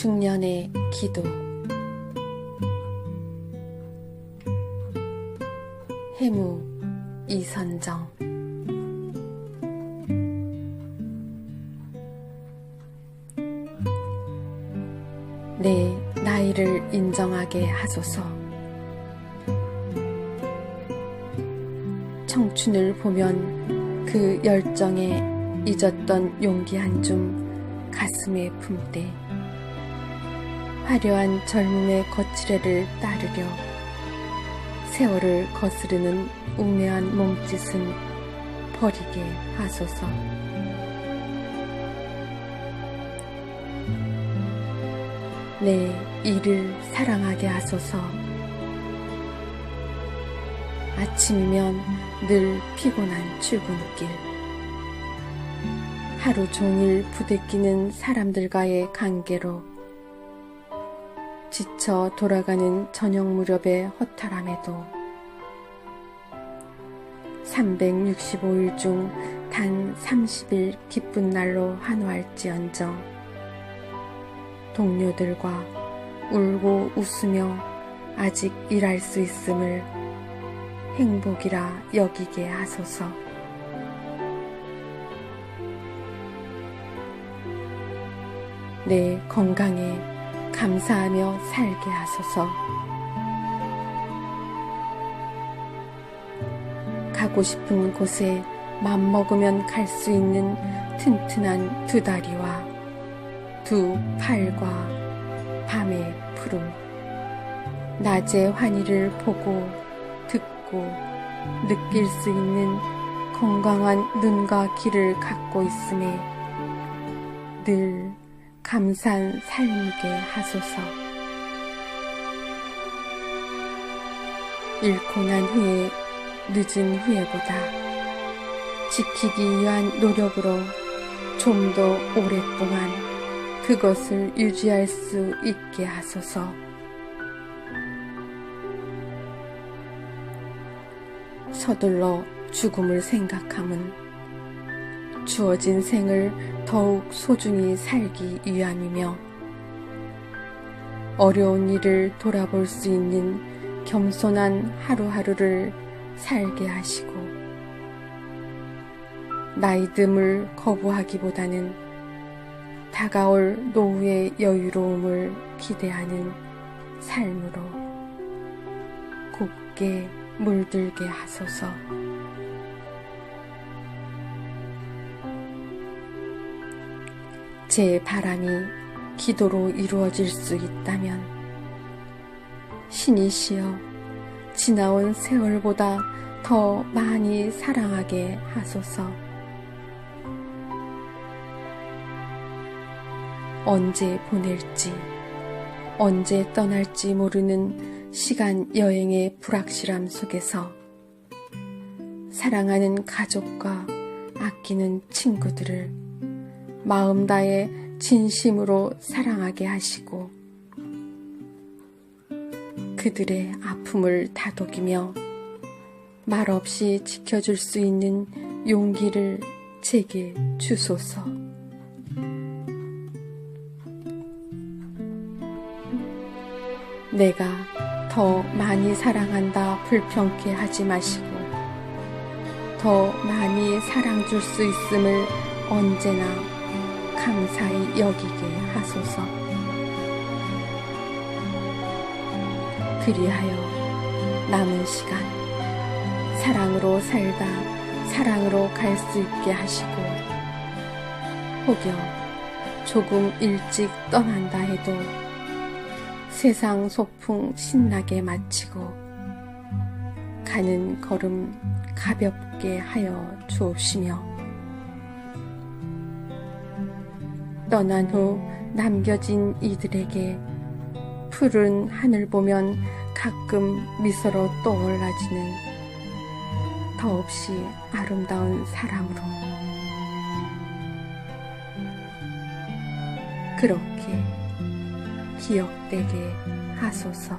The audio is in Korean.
중년의 기도. 해무 이선정. 내 나이를 인정하게 하소서. 청춘을 보면 그 열정에 잊었던 용기 한 줌 가슴에 품되 화려한 젊음의 거칠애를 따르려 세월을 거스르는 우매한 몸짓은 버리게 하소서. 내 일을 사랑하게 하소서. 아침이면 늘 피곤한 출근길. 하루 종일 부대끼는 사람들과의 관계로 지쳐 돌아가는 저녁 무렵의 허탈함에도 365일 중 단 30일 기쁜 날로 한화할지언정 동료들과 울고 웃으며 아직 일할 수 있음을 행복이라 여기게 하소서. 내 건강에 감사하며 살게 하소서. 가고 싶은 곳에 맘먹으면 갈 수 있는 튼튼한 두 다리와 두 팔과 밤의 푸름, 낮의 환희를 보고 듣고 느낄 수 있는 건강한 눈과 귀를 갖고 있음에 늘 감사한 삶이게 하소서. 잃고 난 후에 늦은 후에보다 지키기 위한 노력으로 좀 더 오랫동안 그것을 유지할 수 있게 하소서. 서둘러 죽음을 생각함은 주어진 생을 더욱 소중히 살기 위함이며 어려운 일을 돌아볼 수 있는 겸손한 하루하루를 살게 하시고 나이듦을 거부하기보다는 다가올 노후의 여유로움을 기대하는 삶으로 곱게 물들게 하소서. 제 바람이 기도로 이루어질 수 있다면 신이시여 지나온 세월보다 더 많이 사랑하게 하소서. 언제 보낼지, 언제 떠날지 모르는 시간 여행의 불확실함 속에서 사랑하는 가족과 아끼는 친구들을 마음 다해 진심으로 사랑하게 하시고 그들의 아픔을 다독이며 말없이 지켜줄 수 있는 용기를 제게 주소서. 내가 더 많이 사랑한다 불평케 하지 마시고 더 많이 사랑 줄 수 있음을 언제나 감사히 여기게 하소서. 그리하여 남은 시간 사랑으로 살다 사랑으로 갈 수 있게 하시고 혹여 조금 일찍 떠난다 해도 세상 소풍 신나게 마치고 가는 걸음 가볍게 하여 주옵시며 떠난 후 남겨진 이들에게 푸른 하늘 보면 가끔 미소로 떠올라지는 더없이 아름다운 사람으로 그렇게 기억되게 하소서.